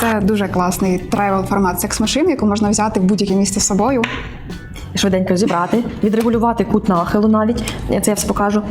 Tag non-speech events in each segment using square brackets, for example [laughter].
Це дуже класний тревел формат секс-машини, яку можна взяти в будь-яке місце з собою. швиденько зібрати, відрегулювати кут нахилу навіть. Це я все покажу.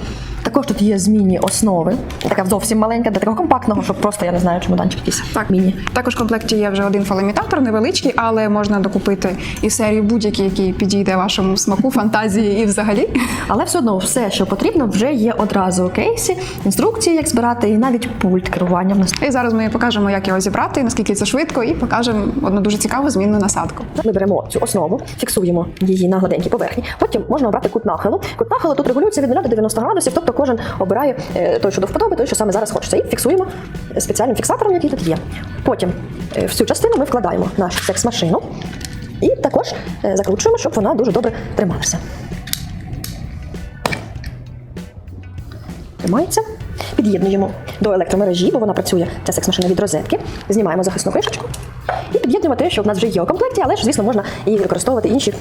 Також тут є змінні основи, така зовсім маленька, для такого компактного, щоб просто я не знаю, чемоданчик якийсь Так, міні. Також в комплекті є вже один фалоімітатор, невеличкий, але можна докупити і серію будь-який, який підійде вашому смаку, [laughs] фантазії і взагалі. Але все одно все, що потрібно, вже є одразу у кейсі, інструкції, як збирати, і навіть пульт керування в нас. І зараз ми покажемо, як його зібрати, наскільки це швидко, і покажемо одну дуже цікаву змінну насадку. Ми беремо цю основу, фіксуємо її на гладенькій поверхні. Потім можна обрати кут нахилу. Кут нахилу тут регулюється від 0 до 90 градусів, тобто кожен обирає е, той, що до вподоби, той, що саме зараз хочеться. І фіксуємо спеціальним фіксатором, який тут є. Потім е, в цю частину ми вкладаємо нашу секс-машину і також е, закручуємо, щоб вона дуже добре трималася. Тримається. Під'єднуємо до електромережі, бо вона працює ця секс-машина від розетки. Знімаємо захисну кришечку і під'єднуємо те, що в нас вже є у комплекті, але ж, звісно, можна і використовувати інші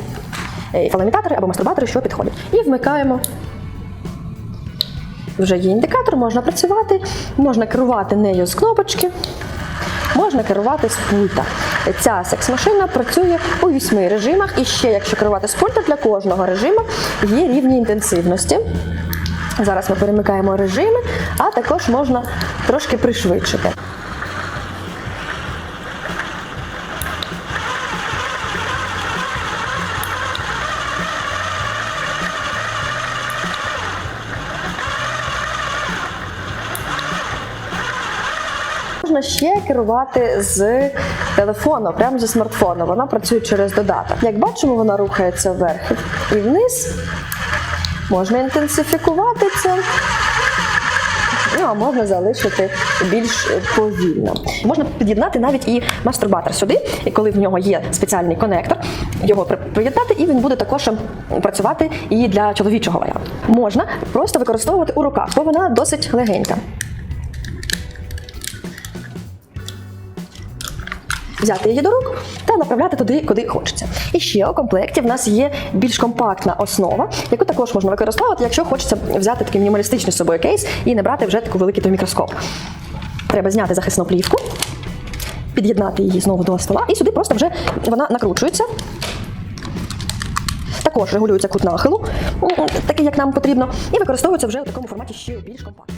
фалоімітатори або мастурбатори, що підходять. І вмикаємо. Вже є індикатор, можна працювати, можна керувати нею з кнопочки, можна керувати з пульта. Ця секс-машина працює у вісьми режимах, і ще, якщо керувати з пульта, для кожного режиму є рівні інтенсивності. Зараз ми перемикаємо режими, а також можна трошки пришвидшити. Можна ще керувати з телефону, прямо зі смартфону. Вона працює через додаток. Як бачимо, вона рухається вверх і вниз. Можна інтенсифікувати це. Ну, а можна залишити більш повільно. Можна під'єднати навіть і мастурбатор сюди, і коли в нього є спеціальний конектор, його приєднати, і він буде також працювати і для чоловічого варіанту. Можна просто використовувати у руках, бо вона досить легенька. Взяти її до рук та направляти туди, куди хочеться. І ще у комплекті в нас є більш компактна основа, яку також можна використовувати, якщо хочеться взяти такий мінімалістичний з собою кейс і не брати вже такий великий той мікроскоп. Треба зняти захисну плівку, під'єднати її знову до стола, і сюди просто вже вона накручується. Також регулюється кут нахилу, такий як нам потрібно, і використовується вже у такому форматі ще більш компактно.